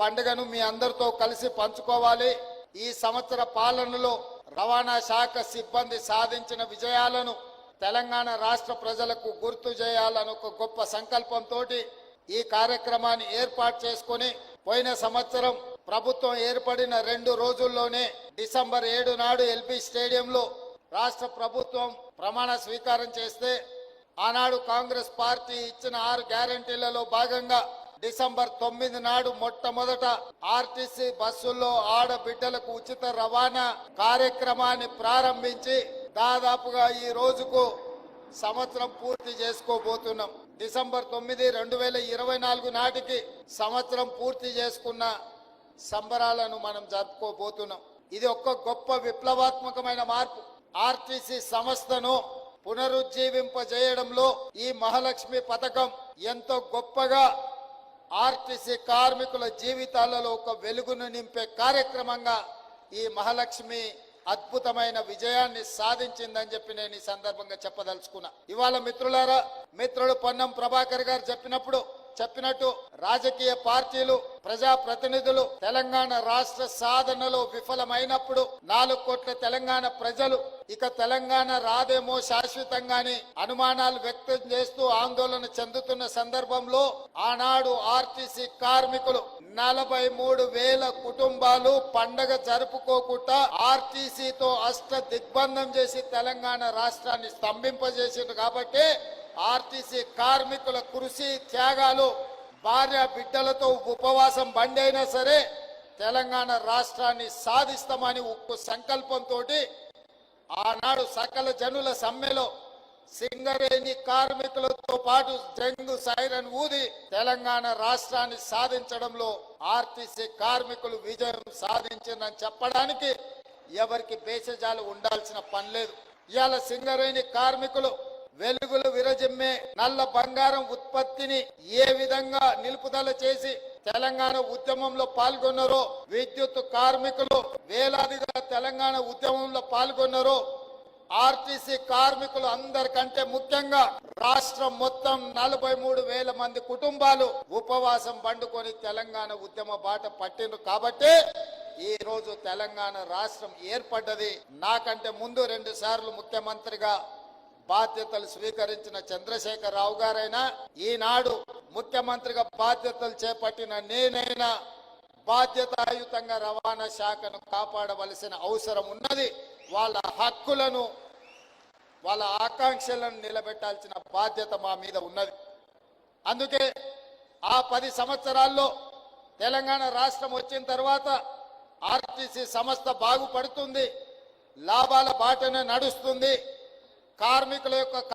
పండుగను మీ అందరితో కలిసి పంచుకోవాలి. ఈ సంవత్సర పాలనలో రవాణా శాఖ సిబ్బంది సాధించిన విజయాలను తెలంగాణ రాష్ట్ర ప్రజలకు గుర్తు చేయాలని ఒక గొప్ప సంకల్పంతో ఈ కార్యక్రమాన్ని ఏర్పాటు చేసుకుని పోయిన సంవత్సరం ప్రభుత్వం ఏర్పడిన రెండు రోజుల్లోనే డిసెంబర్ ఏడు నాడు ఎల్బీ స్టేడియంలో రాష్ట్ర ప్రభుత్వం ప్రమాణ స్వీకారం చేస్తే ఆనాడు కాంగ్రెస్ పార్టీ ఇచ్చిన ఆరు గ్యారంటీలలో భాగంగా డిసెంబర్ తొమ్మిది నాడు మొట్టమొదట ఆర్టీసీ బస్సుల్లో ఆడబిడ్డలకు ఉచిత రవాణా కార్యక్రమాన్ని ప్రారంభించి దాదాపుగా ఈ రోజుకు సంవత్సరం పూర్తి చేసుకోబోతున్నాం. డిసెంబర్ తొమ్మిది రెండు వేల ఇరవై నాలుగు నాటికి సంవత్సరం పూర్తి చేసుకున్న సంబరాలను మనం జరుపుకోబోతున్నాం. ఇది ఒక్క గొప్ప విప్లవాత్మకమైన మార్పు. ఆర్టీసీ సంస్థను పునరుజ్జీవింపజేయడంలో ఈ మహాలక్ష్మి పథకం ఎంతో గొప్పగా ఆర్టీసీ కార్మికుల జీవితాలలో ఒక వెలుగును నింపే కార్యక్రమంగా ఈ మహాలక్ష్మి అద్భుతమైన విజయాన్ని సాధించిందని చెప్పి నేను ఈ సందర్భంగా చెప్పదలుచుకున్నా. ఇవాళ మిత్రులారా మిత్రుడు పొన్నం ప్రభాకర్ గారు చెప్పినప్పుడు చెప్పినట్టు రాజకీయ పార్టీలు ప్రజా ప్రతినిధులు తెలంగాణ రాష్ట్ర సాధనలో విఫలమైనప్పుడు నాలుగు కోట్ల తెలంగాణ ప్రజలు ఇక తెలంగాణ రాదేమో శాశ్వతంగాని అనుమానాలు వ్యక్తం చేస్తూ ఆందోళన చెందుతున్న సందర్భంలో ఆనాడు ఆర్టీసీ కార్మికులు నలభై మూడు వేల కుటుంబాలు పండగ జరుపుకోకుండా ఆర్టీసీతో అష్ట దిగ్బంధం చేసి తెలంగాణ రాష్ట్రాన్ని స్తంభింపజేసింది కాబట్టి ఆర్టీసీ కార్మికుల కృషి త్యాగాలు భార్య బిడ్డలతో ఉపవాసం బండి అయినా సరే తెలంగాణ రాష్ట్రాన్ని సాధిస్తామని ఉక్కు సంకల్పంతో ఆనాడు సకల జనుల సమ్మెలో సింగరేణి కార్మికులతో పాటు జంగు సైరన్ ఊది తెలంగాణ రాష్ట్రాన్ని సాధించడంలో ఆర్టీసీ కార్మికులు విజయం సాధించిందని చెప్పడానికి ఎవరికి బేసజాలు ఉండాల్సిన పని లేదు. ఇవాళ సింగరేణి కార్మికులు వెలుగులు విరజిమ్మే నల్ల బంగారం ఉత్పత్తిని ఏ విధంగా నిలుపుదల చేసి తెలంగాణ ఉద్యమంలో పాల్గొన్నారో విద్యుత్ కార్మికులు వేలాదిగా తెలంగాణ ఉద్యమంలో పాల్గొన్నారో ఆర్టీసీ కార్మికులు అందరికంటే ముఖ్యంగా రాష్ట్రం మొత్తం నలభై మూడు వేల మంది కుటుంబాలు ఉపవాసం పండుకొని తెలంగాణ ఉద్యమ బాట పట్టిండ్రు కాబట్టి ఈ రోజు తెలంగాణ రాష్ట్రం ఏర్పడ్డది. నాకంటే ముందు రెండు సార్లు ముఖ్యమంత్రిగా బాధ్యతలు స్వీకరించిన చంద్రశేఖర రావు గారైనా ఈనాడు ముఖ్యమంత్రిగా బాధ్యతలు చేపట్టిన నేనైనా బాధ్యతాయుతంగా రవాణా శాఖను కాపాడవలసిన అవసరం ఉన్నది. వాళ్ళ హక్కులను వాళ్ళ ఆకాంక్షలను నిలబెట్టాల్సిన బాధ్యత మా మీద ఉన్నది. అందుకే ఆ పది సంవత్సరాల్లో తెలంగాణ రాష్ట్రం వచ్చిన తర్వాత ఆర్టీసీ సంస్థ బాగుపడుతుంది లాభాల బాటనే నడుస్తుంది. కార్మికుల యొక్క